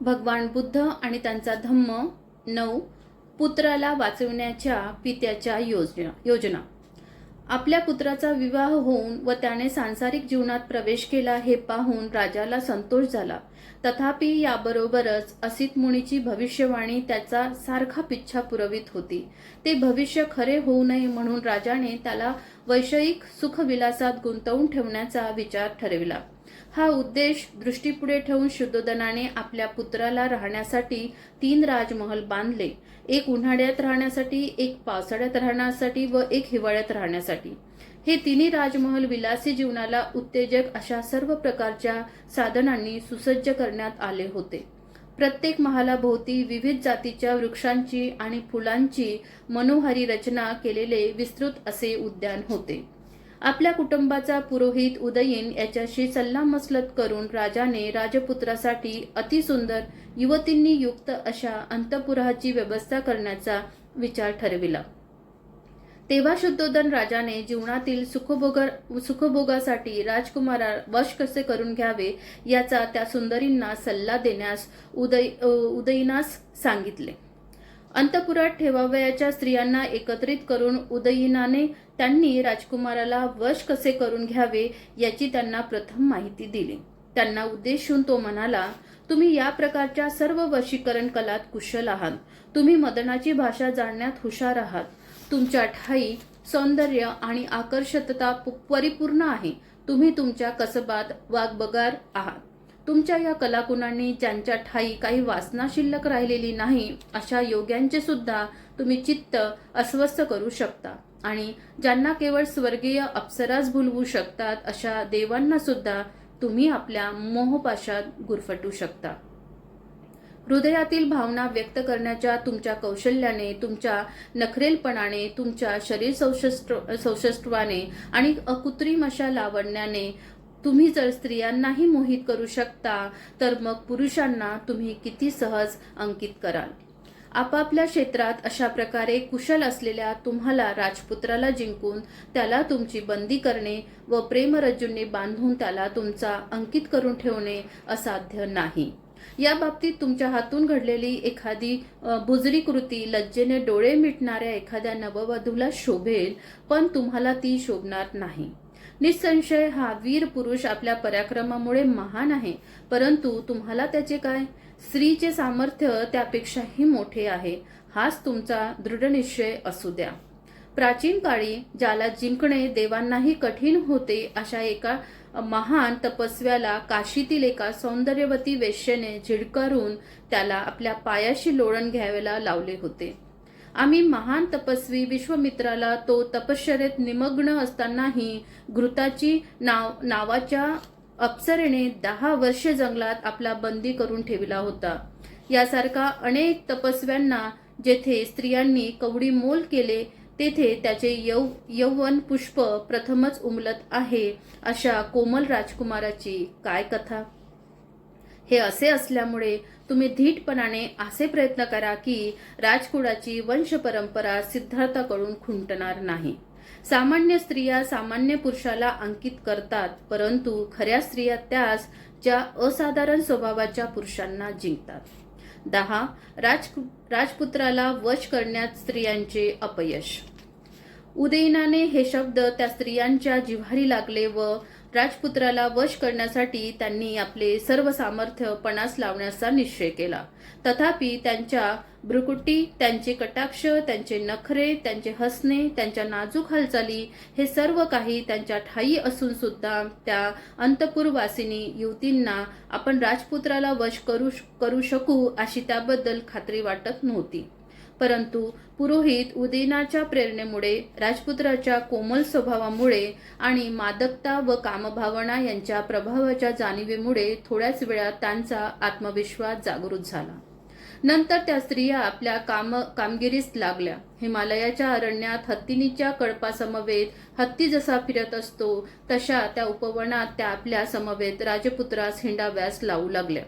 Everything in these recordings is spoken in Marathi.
भगवान बुद्ध आणि त्यांचा धम्म नऊ पुत्राला वाचवण्याच्या पित्याच्या योजना योजना. आपल्या पुत्राचा विवाह होऊन व त्याने सांसारिक जीवनात प्रवेश केला हे पाहून राजाला संतोष झाला. तथापि याबरोबरच असित मुनीची भविष्यवाणी त्याचा सारखा पिच्छा पुरवित होती. ते भविष्य खरे होऊ नये म्हणून राजाने त्याला वैषयिक सुखविलासात गुंतवून ठेवण्याचा विचार ठरविला. हा उद्देश दृष्टीपुढे ठेवून शुद्धोदनाने आपल्या पुत्राला राहण्यासाठी तीन राजमहल बांधले. एक उन्हाळ्यात राहण्यासाठी एक पावसाळ्यात राहण्यासाठी व एक हिवाळ्यात राहण्यासाठी. हे तिन्ही राजमहल विलासी जीवनाला उत्तेजक अशा सर्व प्रकारच्या साधनांनी सुसज्ज करण्यात आले होते. प्रत्येक महालाभोवती विविध जातीच्या वृक्षांची आणि फुलांची मनोहारी रचना केलेले विस्तृत असे उद्यान होते. आपल्या कुटुंबाचा पुरोहित उदयीन याच्याशी सल्लामसलत करून राजाने राजपुत्रासाठी अतिसुंदर युवतींनी युक्त अशा अंतपुराची व्यवस्था करण्याचा विचार ठरविला. तेव्हा शुद्धोदन राजाने जीवनातील सुखभोगर सुखभोगासाठी राजकुमारा वश कसे करून घ्यावे याचा त्या सुंदरींना सल्ला देण्यास उदय उदयीनास सांगितले. अंतपुरात ठेवावयाच्या स्त्रियांना एकत्रित करून उदयीनाने त्यांनी राजकुमाराला वश कसे करून घ्यावे याची त्यांना प्रथम माहिती दिली. त्यांना उद्देशून तो म्हणाला तुम्ही या प्रकारच्या सर्व वशीकरण कलात कुशल आहात. तुम्ही मदनाची भाषा जाणण्यात हुशार आहात. तुमच्या ठाई सौंदर्य आणि आकर्षकता पु- परिपूर्ण आहे. तुम्ही तुमच्या कसबात वागबगार आहात. तुमच्या या कलागुणांनी ज्यांच्या ठाई काही वासना शिल्लक राहिलेली नाही अशा योग्यांचे सुद्धा तुम्ही चित्त अस्वस्थ करू शकता. आणि ज्यांना केवळ स्वर्गीय अप्सराच भुलवू शकतात अशा देवांना सुद्धा तुम्ही आपल्या मोहपाशात गुरफटू शकता. हृदयातील भावना व्यक्त करण्याच्या तुमच्या कौशल्याने तुमच्या नखरेलपणाने तुमच्या शरीर सौशस्त्र सौशस्त्वाने आणि अकृत्रिम अशा लावण्याने तुम्ही जर स्त्रियांनाही मोहित करू शकता तर मग पुरुषांना तुम्ही किती सहज अंकित कराल? आपापल्या क्षेत्रात अशा प्रकारे कुशल असलेल्या तुम्हाला राजपुत्राला जिंकून त्याला तुमची बंदी करणे व प्रेमरज्जूंनी बांधून त्याला तुमचा अंकित करून ठेवणे असाध्य नाही. या बाबतीत तुमच्या हातून घडलेली एखादी बुजरी कृती लज्जेने डोळे मिटणाऱ्या एखाद्या नववधूला शोभेल पण तुम्हाला ती शोभणार नाही. निसंशय हा वीर पुरुष आपल्या पराक्रमामुळे महान आहे. परंतु तुम्हाला त्याचे काय? स्त्रीचे सामर्थ्य त्यापेक्षाही मोठे आहे. हाच तुमचा दृढनिश्चय असू द्या. प्राचीन काळी ज्याला जिंकणे देवांनाही कठीण होते अशा एका महान तपस्व्याला काशीतील एका सौंदर्यवती वेश्येने झिडकारून त्याला आपल्या पायाशी लोळण घ्यावेला लावले होते. आम्ही महान तपस्वी विश्वमित्राला तो तपश्चरेत निमग्न असतानाही घृताची नाव नावाच्या अप्सरेने दहा वर्ष जंगलात आपला बंदी करून ठेवला होता. यासारखा अनेक तपस्व्यांना जेथे स्त्रियांनी कवडी मोल केले तेथे त्याचे यौ यौवन पुष्प प्रथमच उमलत आहे अशा कोमल राजकुमाराची काय कथा? हे असे असल्यामुळे तुम्ही धीटपणाने असे प्रयत्न करा की राजकुळाची वंश परंपरा सिद्धार्थाकडून खुंटणार नाही. सामान्य स्त्रिया सामान्य पुरुषाला अंकित करतात परंतु खऱ्या स्त्रिया त्यास ज्या असाधारण स्वभावाच्या पुरुषांना जिंकतात. दहा राज राजपुत्राला वश करण्यात स्त्रियांचे अपयश. उदयनाने हे शब्द त्या स्त्रियांच्या जिव्हारी लागले व राजपुत्राला वश करण्यासाठी त्यांनी आपले सर्व सामर्थ्य पणास लावण्याचा निश्चय केला. तथापि त्यांच्या भ्रुकुटी त्यांचे कटाक्ष त्यांचे नखरे त्यांचे हसणे त्यांच्या नाजूक हालचाली हे सर्व काही त्यांच्या ठाई असून सुद्धा त्या अंतपूरवासिनी युवतींना आपण राजपुत्राला वश करू करू शकू अशी त्याबद्दल खात्री वाटत नव्हती. परंतु पुरोहित उदयनाच्या प्रेरणेमुळे राजपुत्राच्या कोमल स्वभावामुळे आणि मादकता व कामभावना यांच्या प्रभावाच्या जाणीवेमुळे थोड्याच वेळात त्यांचा आत्मविश्वास जागृत झाला. नंतर त्या स्त्रिया आपल्या काम कामगिरीस लागल्या. हिमालयाच्या अरण्यात हत्तीनीच्या कळपासमवेत हत्ती जसा फिरत असतो तशा त्या उपवनात त्या आपल्या समवेत राजपुत्रास हिंडाव्यास लावू लागल्या.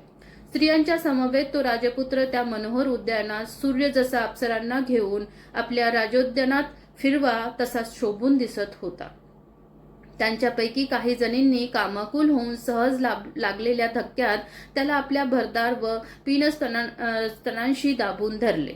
स्त्रियांच्या समवेत तो राजपुत्र त्या मनोहर उद्यानात सूर्य जसा अप्सरांना घेऊन आपल्या राजोद्यानात फिरवा तसा शोभून दिसत होता. त्यांच्यापैकी काही जणींनी कामाकुल होऊन सहज लाभ लागलेल्या धक्क्यात त्याला आपल्या भरदार व पिनस्तनां स्तनांशी दाबून धरले.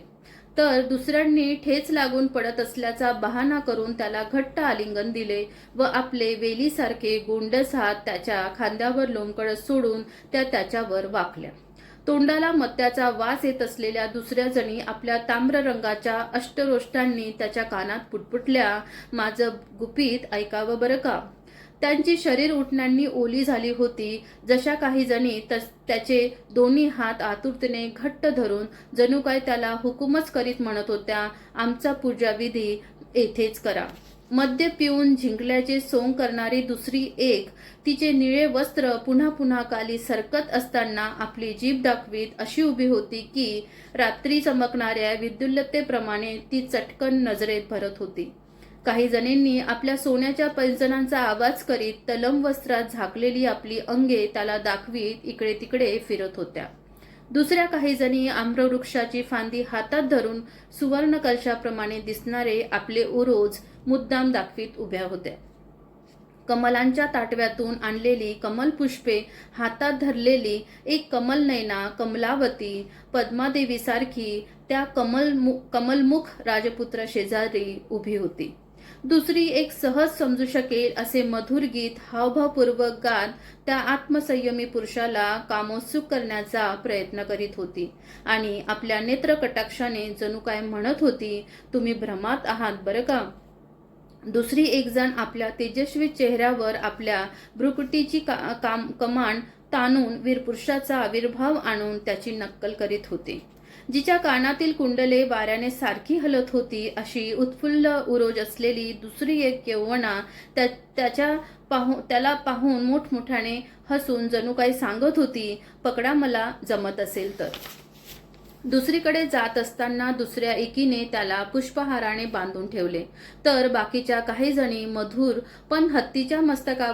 तर दुसऱ्यांनी ठेच लागून पडत असल्याचा बहाणा करून त्याला घट्ट आलिंगन दिले व आपले वेलीसारखे गोंडस हात त्याच्या खांद्यावर लोंबकळत सोडून त्या त्याच्यावर वाकल्या. तोंडाला मत्याचा वास येत असलेल्या दुसऱ्या जणी आपल्या ताम्र रंगाच्या अष्टरोष्टांनी त्याच्या कानात पुटपुटल्या. माझं गुपित ऐकावं बरं का? त्यांची शरीर उठण्यांनी ओली झाली होती. जशा काही जणी तस त्याचे दोन्ही हात आतुरतेने घट्ट धरून जणू काय त्याला हुकूमच करीत म्हणत होत्या आमचा पूजाविधी येथेच करा. मद्य पिऊन जिंकल्याचे सोंग करणारी दुसरी एक तिचे निळे वस्त्र पुन्हा पुन्हा काली सरकत असताना आपली जीभ दाखवीत अशी उभी होती की रात्री चमकणाऱ्या विद्युल्लतेप्रमाणे ती चटकन नजरेत भरत होती. काही जणींनी आपल्या सोन्याच्या पैंजणांचा आवाज करीत तलम वस्त्रात झाकलेली आपली अंगे त्याला दाखवीत इकडे तिकडे फिरत होत्या. दुसऱ्या काही जणी आम्रवृक्षाची फांदी हातात धरून सुवर्ण कलशाप्रमाणे दिसणारे आपले उरोज मुद्दाम दाखवीत उभ्या होत्या. कमलांच्या ताटव्यातून आणलेली कमल पुष्पे हातात धरलेली एक कमल नैना कमलावती पद्मादेवीसारखी त्या कमल कमलमुख राजपुत्र शेजारी उभी होती. दुसरी एक सहज समजू शकेल असे मधुर गीत हावभावपूर्वक गात त्या आत्मसंयमी पुरुषाला कामोत्सुक करण्याचा प्रयत्न करीत होती. आणि आपल्या नेत्रकटाक्षाने जणू काय म्हणत होती तुम्ही भ्रमात आहात बरं का? दुसरी एक जण आपल्या तेजस्वी चेहऱ्यावर आपल्या भ्रुकुटीची का, काम कमान ताणून वीरपुरुषाचा आविर्भाव आणून त्याची नक्कल करीत होते. जिच्या कानातील कुंडले वाऱ्याने सारखी हलत होती अशी उत्फुल्ल उरोज असलेली दुसरी एक यवना त्या त्याच्या पाहू त्याला पाहून मोठमोठ्याने हसून जणू काही सांगत होती पकडा मला जमत असेल तर. दुसरीकडे जात असताना दुसऱ्या एकीने त्याला पुष्पहाराने बांधून ठेवले. तर बाकीच्या काही जणी मधुर पण हत्तीच्या मस्तका